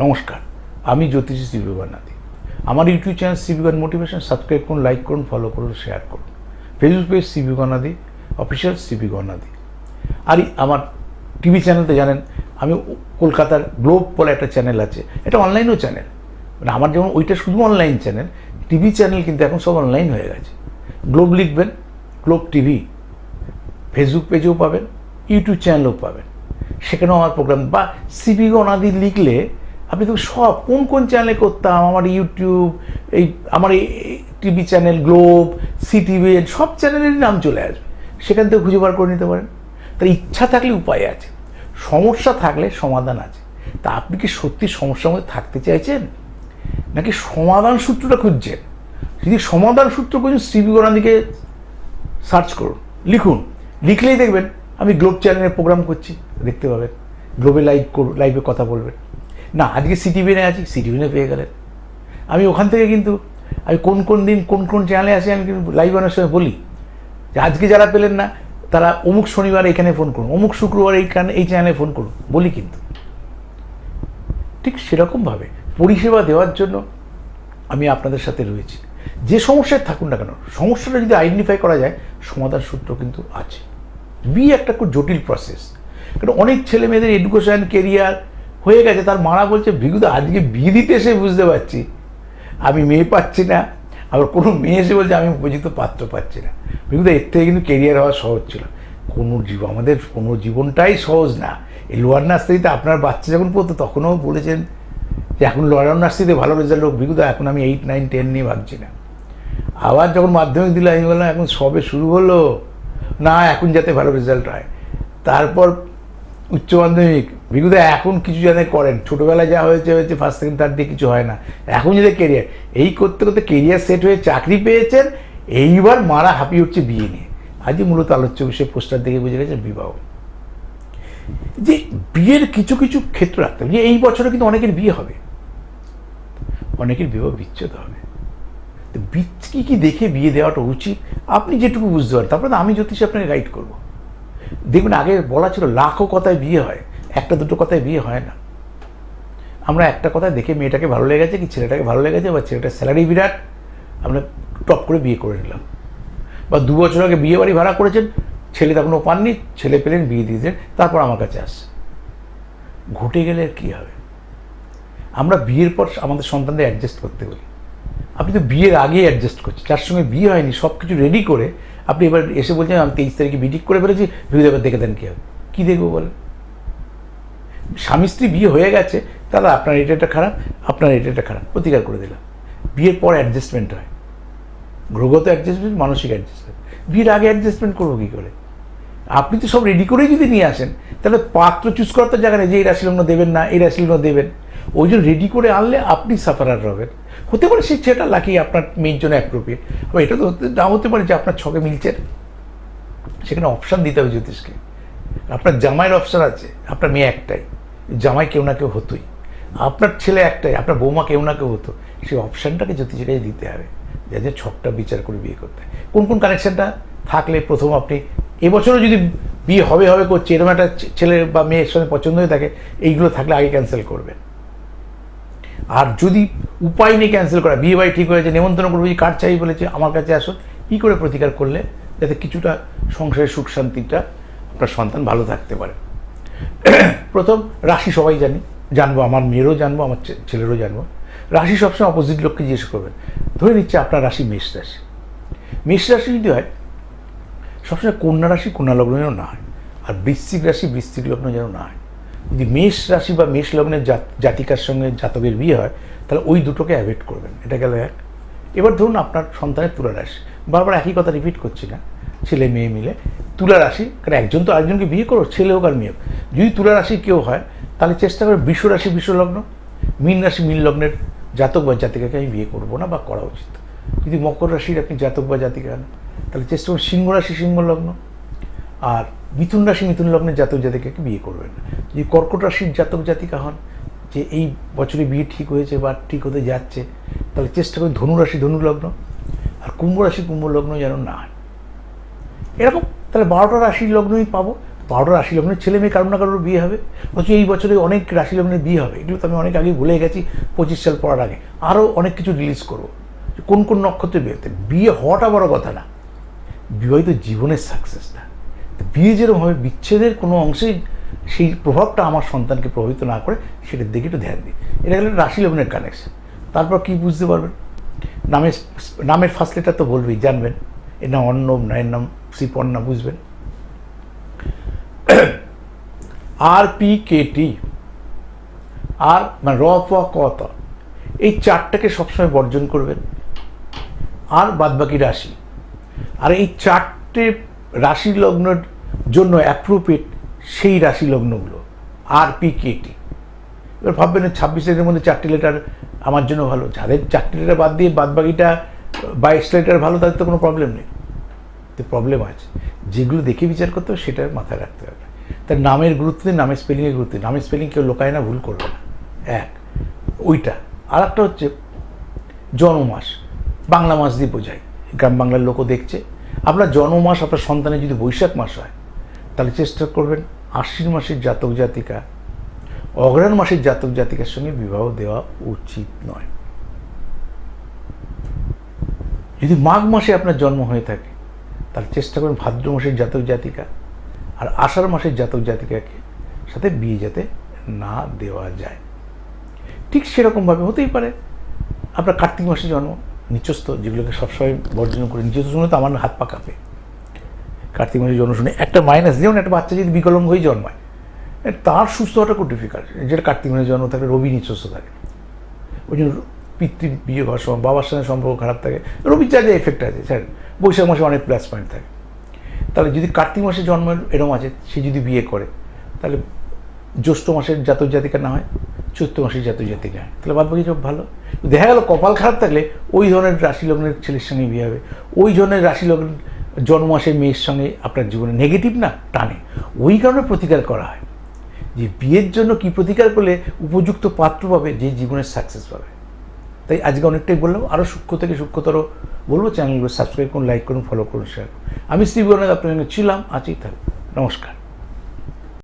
নমস্কার, আমি জ্যোতিষী শিবিগণ নাথি আমার YouTube channel Shibigan motivation subscribe করুন লাইক করুন ফলো করুন শেয়ার করুন। Facebook page Nadi official Shibigan Nadi আর আমার টিভি চ্যানেলতে জানেন, আমি কলকাতার গ্লোব বলে একটা চ্যানেল আছে, এটা অনলাইনও চ্যানেল মানে আমার যেমন ওইটা শুধু অনলাইন চ্যানেল টিভি চ্যানেল কিন্তু এখন সব অনলাইন হয়ে গেছে। গ্লোব লিখবেন গ্লোব টিভি ফেসবুক পেজেও পাবেন ইউটিউব চ্যানেলও পাবেন। সেখানেও আমার প্রোগ্রাম বা সিবি অনাদি লিখলে আপনি তো সব, কোন কোন চ্যানেলে করতাম? আমার ইউটিউব এই, আমার টিভি চ্যানেল গ্লোব সিটিভি সব চ্যানেলেরই নাম চলে আসবে। সেখান থেকে খুঁজে বার করে নিতে পারেন। তার ইচ্ছা থাকলে উপায় আছে। সমস্যা থাকলে সমাধান আছে। তা আপনি কি সত্যি সমস্যার মধ্যে থাকতে চাইছেন? নাকি সমাধান সূত্রটা খুঁজছেন? যদি সমাধান সূত্র খুঁজুন গণাদিকে সার্চ করুন। লিখুন। লিখলেই দেখবেন, আমি গ্লোব চ্যানেলে প্রোগ্রাম করছি। দেখতে পাবেন। গ্লোবে লাইভ করুন লাইভে কথা বলবেন। না, আজকে সিটিভিনে আছি সিটিভিনে পেয়ে গেলেন। আমি ওখান থেকে কিন্তু, আমি কোন কোন দিন কোন কোন চ্যানেলে আছি আমি কিন্তু লাইভ অনেক সময় বলি। যে আজকে যারা পেলেন না, তারা অমুক শনিবার এখানে ফোন করুন, অমুক শুক্রবার এইখানে, এই চ্যানেলে ফোন করুন, বলি কিন্তু। ঠিক সেরকমভাবে পরিষেবা দেওয়ার জন্য আমি আপনাদের সাথে রয়েছি। যে সমস্যায় থাকুন না কেন, সমস্যাটা যদি আইডেন্টিফাই করা যায়, সমাধান সূত্র কিন্তু আছে। বি একটা খুব জটিল প্রসেস কারণ অনেক ছেলে মেয়েদের এডুকেশন কেরিয়ার হয়ে গেছে, তার মারা বলছে ভিগুদা আজকে বিয়ে দিতে এসে বুঝতে পারছি। আমি মেয়ে পাচ্ছি না। আবার কোনো মেয়ে এসে বলছে, আমি উপযুক্ত পাত্র পাচ্ছি না। ভিগুদা এর থেকে কিন্তু কেরিয়ার হওয়া সহজ ছিল। কোনো জীব, আমাদের কোনো জীবনটাই সহজ না। এই লোয়ার নার্সারিতে আপনার বাচ্চা যখন পড়তো, তখনও বলেছেন যে, এখন লোয়ার নার্সারিতে ভালো রেজাল্ট হোক বিগুদা, এখন আমি এইট নাইন টেন নিয়ে ভাবছি না। আবার যখন মাধ্যমিক দিলে, আমি বললাম, এখন সবে শুরু হলো। না, এখন যাতে ভালো রেজাল্ট হয়। তারপর উচ্চ মাধ্যমিক বিগুদা এখন কিছু যাতে করেন। ছোটোবেলায় যা হয়েছে হয়েছে ফার্স্ট সেকেন্ড থার্ড দিয়ে কিছু হয় না। এখন যদি কেরিয়ার এই করতে করতে কেরিয়ার সেট হয়ে চাকরি পেয়েছেন, এইবার মারা হাঁপিয়ে উঠছে বিয়ে নিয়ে। আজই মূলত আলোচ্য বিষয়ে পোস্টার দেখে বুঝে গেছে বিবাহ। যে বিয়ের কিছু কিছু ক্ষেত্র রাখতে হবে। যে এই বছরে কিন্তু অনেকের বিয়ে হবে। অনেকের বিবাহ বিচ্ছেদ হবে। তো কি কি দেখে বিয়ে দেওয়াটা উচিত? আপনি যেটুকু বুঝতে পারেন। তারপরে আমি জ্যোতিষী আপনাকে গাইড করব। দেখবেন আগে বলা ছিল, লাখো কথায় বিয়ে হয়। একটা দুটো কথায় বিয়ে হয় না। আমরা একটা কথায় দেখে মেয়েটাকে ভালো লেগেছে কি ছেলেটাকে ভালো লেগেছে বা ছেলেটার স্যালারি বিরাট, আমরা টপ করে বিয়ে করে নিলাম। বা দু বছর আগে বিয়ে বাড়ি ভাড়া করেছেন, ছেলে তখনও পাননি, ছেলে পেলেন, বিয়ে দিয়ে দিলেন, তারপর আমার কাছে আসছে ঘটে গেলে আর কী হবে? আমরা বিয়ের পর আমাদের সন্তানদের অ্যাডজাস্ট করতে বলি। আপনি তো বিয়ের আগেই অ্যাডজাস্ট করছেন, যার সঙ্গে বিয়ে হয়নি সব কিছু রেডি করে আপনি এবার এসে বলছেন, আমি তেইশ তারিখে বিডিক করে ফেলেছি ভিডিও দেখে দেন কী হবে? কী দেখব বলেন? স্বামী স্ত্রী বিয়ে হয়ে গেছে, তাহলে আপনার এটা খারাপ, আপনার এটা খারাপ। প্রতিকার করে দিলাম। বিয়ের পর অ্যাডজাস্টমেন্ট হয়। গ্রহগত অ্যাডজাস্টমেন্ট মানসিক অ্যাডজাস্টমেন্ট বিয়ের আগে অ্যাডজাস্টমেন্ট করব কী করে? আপনি তো সব রেডি করেই যদি নিয়ে আসেন, তাহলে পাত্র চুজ করার তো জায়গা নেই যে এই রাশিলগ্ন দেবেন না এই রাশিলগ্ন দেবেন। ওই জন্য রেডি করে আনলে আপনি সাফারার হবেন। হতে পারে সেই ছেলেটা লাকি আপনার মেয়ের জন্য অ্যাপ্রোপ্রিয়েট আবার এটা তো হতে, নাও হতে পারে যে আপনার ছকে মিলছে। সেখানে অপশান দিতে হবে জ্যোতিষকে। আপনার জামাইয়ের অপশান আছে, আপনার মেয়ে একটাই। জামাই কেউ না কেউ হতোই। আপনার ছেলে একটাই, আপনার বৌমা কেউ না কেউ হতো। সেই অপশানটাকে জ্যোতিষের কাছে দিতে হবে, যাতে ছকটা বিচার করে বিয়ে করতে। কোন কোন কানেকশানটা থাকলে প্রথম আপনি, এবছরও যদি বিয়ে হবে হবে করছে, এরকম একটা ছেলে বা মেয়ের সঙ্গে পছন্দ হয়ে থাকে, এইগুলো থাকলে আগে ক্যান্সেল করবেন। আর যদি উপায় নেই ক্যান্সেল করা, বিয়ে বাড়ি ঠিক হয়েছে, নেমন্তন্ন করব, যে কার চাই বলেছে, আমার কাছে আসো, কী করে প্রতিকার করলে যাতে কিছুটা সংসারের সুখ শান্তিটা আপনার সন্তান ভালো থাকতে পারে। প্রথম, রাশি সবাই জানি। জানব, আমার মেয়েরও জানব, আমার ছেলেরও জানব। রাশি সবসময় অপোজিট লোককে জিজ্ঞেস করবেন ধরে নিচ্ছে আপনার রাশি মেষ রাশি। মেষ রাশি যদি হয়, সবসময় কন্যা রাশি, কন্যা লগ্ন যেন না হয়, আর বৃশ্চিক রাশি, বৃশ্চিক লগ্ন যেন না হয়। যদি মেষ রাশি বা মেষ লগ্নের জাত- জাতিকার সঙ্গে জাতকের বিয়ে হয়, তাহলে ওই দুটোকে অ্যাভয়েড করবেন। এটা গেল এক। এবার ধরুন আপনার সন্তানের তুলা রাশি। বারবার একই কথা রিপিট করছি না। ছেলে, মেয়ে মিলে তুলা রাশি, কারণ একজন তো আরেকজনকে বিয়ে করো ছেলে হোক আর মেয়ে হোক। যদি তুলা রাশি কেউ হয়, তাহলে চেষ্টা করে বিশ্ব রাশি বিশ্ব লগ্ন। মীন রাশি, মীন লগ্নের জাতক বা জাতিকাকে আমি বিয়ে করব না বা করা উচিত। যদি মকর রাশির আপনি জাতক বা জাতিকা হন, তাহলে চেষ্টা করুন সিংহ রাশি, সিংহ লগ্ন। আর মিথুন রাশি, মিথুন লগ্নের জাতক জাতিকাকে বিয়ে করবেন না। যদি কর্কট রাশির জাতক জাতিকা হন, যে এই বছরে বিয়ে ঠিক হয়েছে বা ঠিক হতে যাচ্ছে, তাহলে চেষ্টা করুন ধনু রাশি, ধনু লগ্ন। আর কুম্ভ রাশি, কুম্ভ লগ্ন যেন না হয়। এরকম তাহলে বারোটা রাশির লগ্নই পাবো। বারোটা রাশি লগ্নের ছেলে মেয়ে কারও না কারোর বিয়ে হবে। অথচ এই বছরে অনেক রাশি লগ্নের বিয়ে হবে। এগুলো তো আমি অনেক আগে ভুলে গেছি, পঁচিশ সাল পড়ার আগে। আরও অনেক কিছু রিলিজ করব। কোন কোন নক্ষত্রে বিয়েতে বিয়ে হওয়াটা বড় কথা না। বিবাহিত জীবনের সাকসেসটা বিয়ে যেরকম হবে, বিচ্ছেদের কোনো অংশেই সেই প্রভাবটা আমার সন্তানকে প্রভাবিত না করে সেটার দিকে একটু ধ্যান দিই। এটা গেলে রাশি লগ্নের কানেকশন তারপর কি বুঝতে পারবেন? নামের নামের ফার্স্ট লেটার তো বলবেই, জানবেন। এর নাম অন্নম না এর নাম শ্রীপর্ণা, বুঝবেন। আর পি কে টি আর মানে র ফ ত, এই চারটাকে সবসময় বর্জন করবেন। আর বাদবাকি রাশি। আর এই চারটে রাশি লগ্নের জন্য অ্যাপ্রোপ্রিয়েট সেই রাশি লগ্নগুলো আর পি কে টি এবার ভাববেন ছাব্বিশ লেটারের মধ্যে চারটি লেটার আমার জন্য ভালো। যাদের চারটি লেটার বাদ দিয়ে বাদ বাকিটা বাইশ লেটার ভালো, তাদের তো কোনো প্রবলেম নেই। তো প্রবলেম আছে। যেগুলো দেখে বিচার করতে হবে, সেটা মাথায় রাখতে হবে। তার নামের গুরুত্ব দিন নামের স্পেলিংয়ের গুরুত্ব দিন নামের স্পেলিং কেউ লোকায় না, ভুল করবে না। এক, ওইটা। আর একটা হচ্ছে জন্মমাস বাংলা মাস দিয়ে বোঝাই গ্রাম বাংলার লোকও দেখছে। আপনার জন্মমাস আপনার সন্তানের যদি বৈশাখ মাস হয়, তাহলে চেষ্টা করবেন আশ্বিন মাসের জাতক জাতিকা অগ্রহণ মাসের জাতক জাতিকার সঙ্গে বিবাহ দেওয়া উচিত নয়। যদি মাঘ মাসে আপনার জন্ম হয়ে থাকে, তাহলে চেষ্টা করবেন ভাদ্র মাসের জাতক জাতিকা আর আষাঢ় মাসের জাতক জাতিকাকে সাথে বিয়ে যাতে না দেওয়া যায়। ঠিক সেরকমভাবে হতেই পারে। আপনার কার্তিক মাসে জন্ম, নিচস্থ, যেগুলোকে সবসময় বর্জন করে, নিচস্থ শুনে তো আমার হাত পা কাঁপে। কার্তিক মাসে জন্ম শুনে একটা মাইনাস যেমন একটা বাচ্চা যদি বিকলঙ্গ হয়ে জন্মায় তার সুস্থ হওয়াটা খুব ডিফিকাল্ট যেটা কার্তিক মাসে জন্ম থাকে, রবি নিচস্থ থাকে। ওই জন্য পিতৃ বিয়ে হওয়ার সময়, বাবার সঙ্গে সম্পর্ক খারাপ থাকে, রবির যা যা এফেক্ট আছে, স্যার, বৈশাখ মাসে অনেক প্লাস পয়েন্ট থাকে। তাহলে যদি কার্তিক মাসে জন্ম এরম আছে, সে যদি বিয়ে করে, তাহলে জ্যৈষ্ঠ মাসের জাতক জাতিকা না হয়, চৈত্র মাসের জাতক জাতিকা হয়। তাহলে বাদ বাকি সব ভালো। দেখা গেল কপাল খারাপ থাকলে ওই ধরনের রাশি লগ্নের ছেলের সঙ্গে বিয়ে হবে। ওই ধরনের রাশি লগ্ন জন্ম মাসের মেয়ের সঙ্গে আপনার জীবনে নেগেটিভ না, টানে। ওই কারণে প্রতিকার করা হয়। যে বিয়ের জন্য কি প্রতিকার করলে উপযুক্ত পাত্র পাবে, যে জীবনের সাকসেস পাবে। তাই আজকে অনেকটাই বললাম আরও সূক্ষ্ম থেকে সূক্ষ্মতর বলব চ্যানেলগুলো সাবস্ক্রাইব করুন লাইক করুন ফলো করুন শেয়ার করুন। আমি শ্রী আপনার ছিলাম আছেই থাকব নমস্কার।